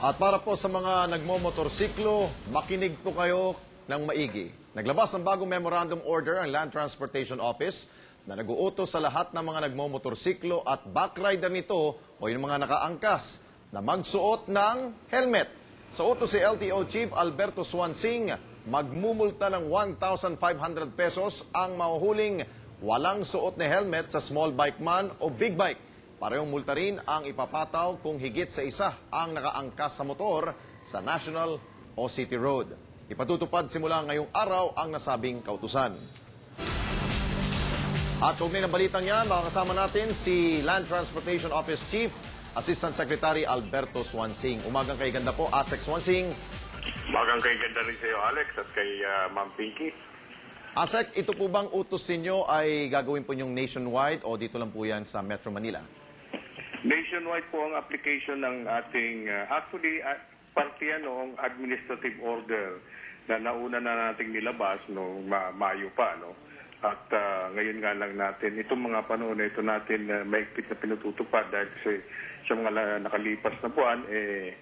At para po sa mga nagmomotorsiklo, makinig po kayo ng maigi. Naglabas ng bagong memorandum order ang Land Transportation Office na nag-uutos sa lahat ng mga nagmomotorsiklo at backrider nito o yung mga nakaangkas na magsuot ng helmet. Sa utos si LTO Chief Alberto Swansing, magmumulta ng 1,500 pesos ang mahuhuling walang suot na helmet sa small bike man o big bike. Parehong multa rin ang ipapataw kung higit sa isa ang nakaangkas sa motor sa national o city road. Ipatutupad simula ngayong araw ang nasabing kautusan. At kaugnay ng balitang yan, makakasama natin si Land Transportation Office Chief, Assistant Secretary Alberto Swansing. Umagang kay ganda po, Asek Swansing. Magang kay ganda rin sa iyo, Alex, at kay ah, Ma'am Pinky. Asek, ito po bang utos ninyo ay gagawin po yung nationwide o dito lang po yan sa Metro Manila? Nationwide po ang application ng ating, ah, actually, uh, parte yan noong administrative order na nauna na nating nilabas noong ma- Mayo pa, no? At ah, ngayon nga lang natin, itong mga panahon na ito natin uh, maigpit na pinututupad dahil kasi sa mga nakalipas na buwan, eh,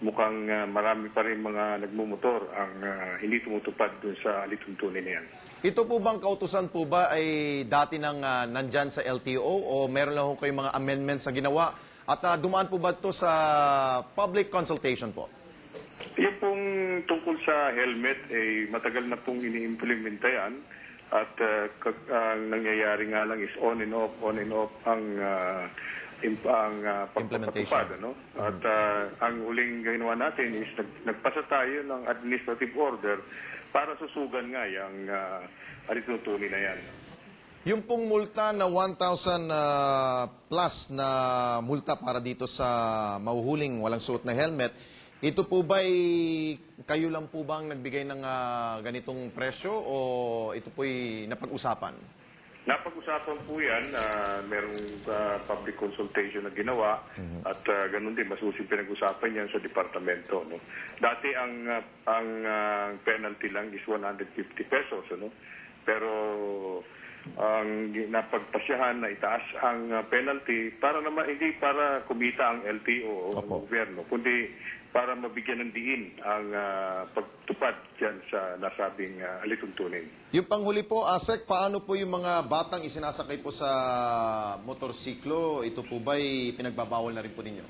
mukhang ah, marami pa rin mga nagmumotor ang ah, hindi tumutupad dun sa alituntunin na yan. Ito po bang kautusan po ba ay dati nang ah, nandyan sa LTO o meron lang ho kayong mga amendments na ginawa? At ah, dumaan po ba ito sa public consultation po? Yung pong tungkol sa helmet, eh, matagal na pong ini-implementa yan. At uh, ang nangyayari nga lang is on and off, on and off ang uh, ang uh, Implementation. pagpapatupad. Ano? At uh, ang huling ginawa natin is nag, nagpasa tayo ng administrative order para susugan nga yung uh, alituntunin na yan. Yung pong multa na 1,000 ah, plus na multa para dito sa mahuhuling walang suot na helmet, ito po ba kayo lang po bang nagbigay ng ah, ganitong presyo o ito po'y napag-usapan? Napag-usapan po yan, uh, merong ah, public consultation na ginawa at ah, ganun din, masusing pinag-usapan yan sa departamento. No? Dati ang ah, ang ah, penalty lang is 150 pesos. Ano? Pero ang napagpasyahan na itaas ang ah, penalty para naman hindi para kumita ang LTO o ang Opo. gobyerno, kundi para mabigyan ng diin ang ah, pagtupad dyan sa nasabing uh, alituntunin. Yung panghuli po, Asek, paano po yung mga batang isinasakay po sa motorsiklo? Ito po ba'y pinagbabawal na rin po ninyo?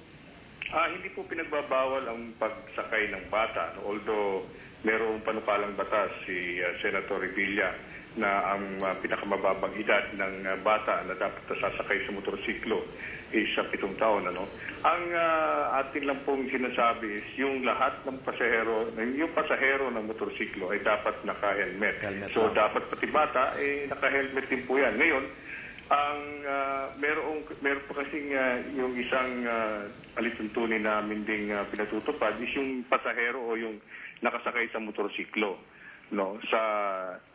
Ah, hindi po pinagbabawal ang pagsakay ng bata. no? Although mayroong panukalang batas si ah, Senator Revilla na ang ah, pinakamababang edad ng ah, bata na dapat sasakay sa motorsiklo is sa pitong taon. Ano? Ang ah, atin lang pong sinasabi is yung lahat ng pasahero, yung pasahero ng motorsiklo ay dapat naka-helmet. Helmet so lang. dapat pati bata eh naka-helmet din po yan. Ngayon, ang uh, merong meron pa kasing ah, yung isang uh, alituntunin namin ding ah, pinatutupad is yung pasahero o yung nakasakay sa motorsiklo no sa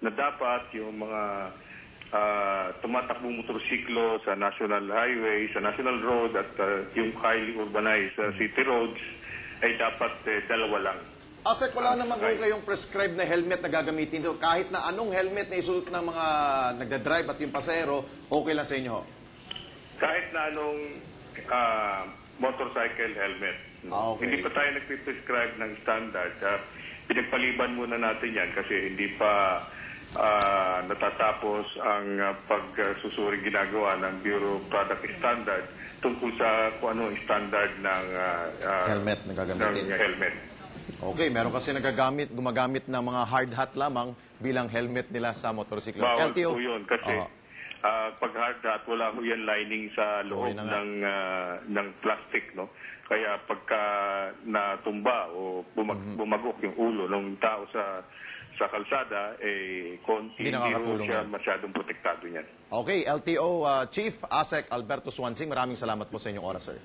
na dapat yung mga ah, tumatakbong motorsiklo sa national highway sa national road at ah, yung highly urbanized ah, city roads ay dapat eh, dalawa lang Asek, wala naman kung kayong prescribed na helmet na gagamitin dito. Kahit na anong helmet na isuot ng mga nagdadrive at yung pasahero, okay lang sa inyo. kahit na anong ah, motorcycle helmet. Ah, okay. Hindi pa tayo nagpiprescribe ng standard. Uh, pinagpaliban muna natin yan kasi hindi pa ah, natatapos ang uh, pagsusuring ginagawa ng Bureau of Product Standard tungkol sa kung ano standard ng ah, Helmet na gagamitin. ng helmet. Okay, meron kasi nagagamit, gumagamit ng mga hard hat lamang bilang helmet nila sa motorsiklo. Bawal LTO. po yun kasi Oo. Ah, pag hard hat, wala ho yan lining sa loob Okay na ng, ah, ng plastic. no Kaya pagka natumba o bumag- Mhm. bumagok yung ulo ng tao sa sa kalsada, eh, konti, Hindi siya yan. masyadong protektado niyan. Okay, LTO uh, Chief Asek Alberto Swansing, maraming salamat po sa inyong oras, sir.